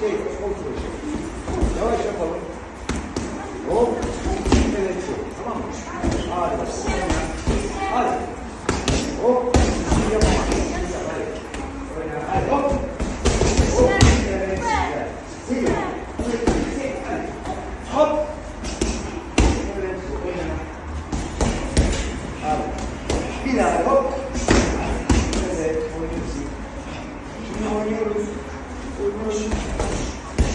Şey, kontrol şey. Yavaş yapalım. Hop. Evet şu. Tamam mı? Harika. Hadi. Hop. Şimdi yapamam. Hadi. Oyna. Hadi hop. Hop. Evet. Güzel. Sil. Sil. Hadi. Hop. Evet. Oyna. Hadi. Bir daha hop. Evet. Oynuyorsun. Şimdi oynuyoruz. Oynuyoruz.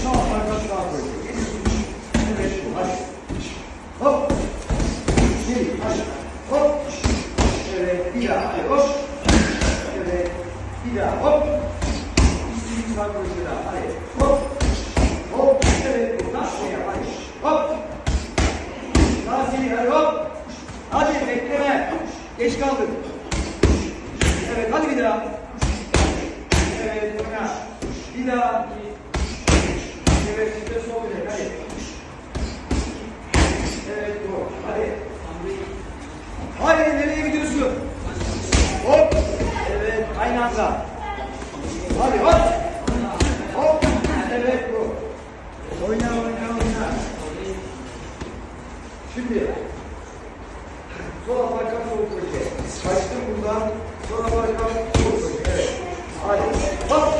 Sağ arka sağ koyuyoruz. Evet. Hadi. Hop. Bir. Hadi. Hop. Evet. Bir daha. Hadi. Hop. Evet. Bir daha. Hop. İstediğin sağ koyuyoruz. bir daha. Hadi. Hop. Hop. Evet. Nasıl ya? Hadi. Hop. Daha seni. Hadi hop. Hadi bekleme. Geç kaldın. Evet. Hadi bir daha. Evet. Oyna. Bir daha. Evet. Şimdi sol bilek. Hadi. Evet. Bu. Hadi. Hayır. Nereye gidiyorsun? Hop. Evet. Aynı anda. Hadi hop. Hop. Evet bu. Oyna oyna oyna. Şimdi. Sol aparkat sol köşe. Kaçtım buradan. Sol aparkat sol köşe. Evet. Hadi. Hop.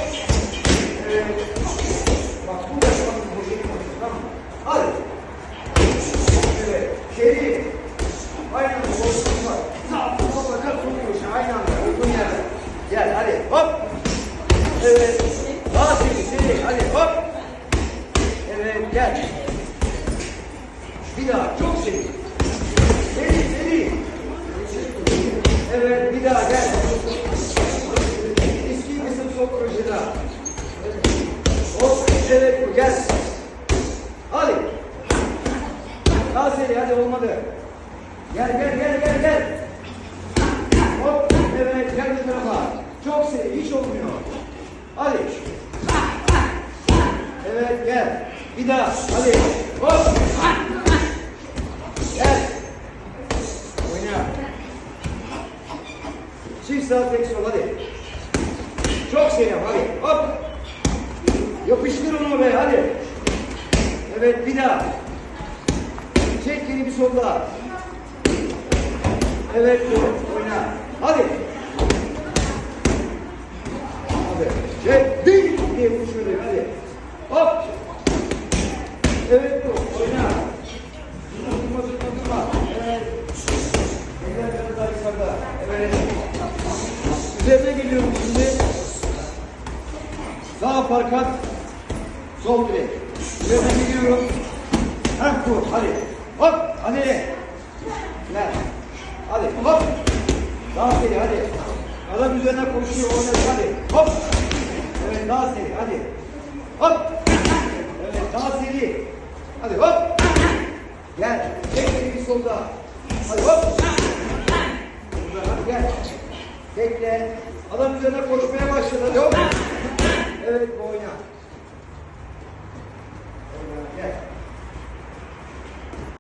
Evet. Bak bu yaşamın boşu tamam mı? Hadi. Evet. Şeri. Aynı anda boşluk var. Sağ sol aparkat sol köşe. Aynı anda. Uygun yerde. Gel hadi. Hop. Evet. Daha seri seri. Hadi hop. Evet gel. Bir daha çok seri. Seri seri. Evet bir daha gel. Eski kısım sol projede. Hop evet bu gel. Hadi. Daha seri hadi olmadı. Gel gel gel gel gel. Hop evet gel bu tarafa. Çok seri hiç olmuyor. Hadi. Gel. Bir daha. Hadi. Hop. Gel. Oyna. Çift sağ tek sol hadi. Çok yap, hadi. Hop. Yapıştır onu be hadi. Evet bir daha. Çek yeni bir sol daha. Evet dur. Oyna. Hadi. Hadi. Çek. Ding diye vuruş hadi. Hop. Evet. Oyna. Durma durma durma. Evet. Eller biraz yukarıda. Evet. Üzerine geliyorum şimdi. Sağ parkat. Sol direk. Üzerine geliyorum. Heh bu. Hadi. Hop. Hadi. Gel. Hadi. Hop. Daha seri hadi. Adam üzerine koşuyor. Oynadı hadi. Hop. Evet daha seri hadi. Hop. Evet daha seri. Hadi hop. Gel. Tek bir solda. Hadi hop. Hadi gel. Bekle. Adam üzerine koşmaya başladı. Hadi hop. Evet oyna.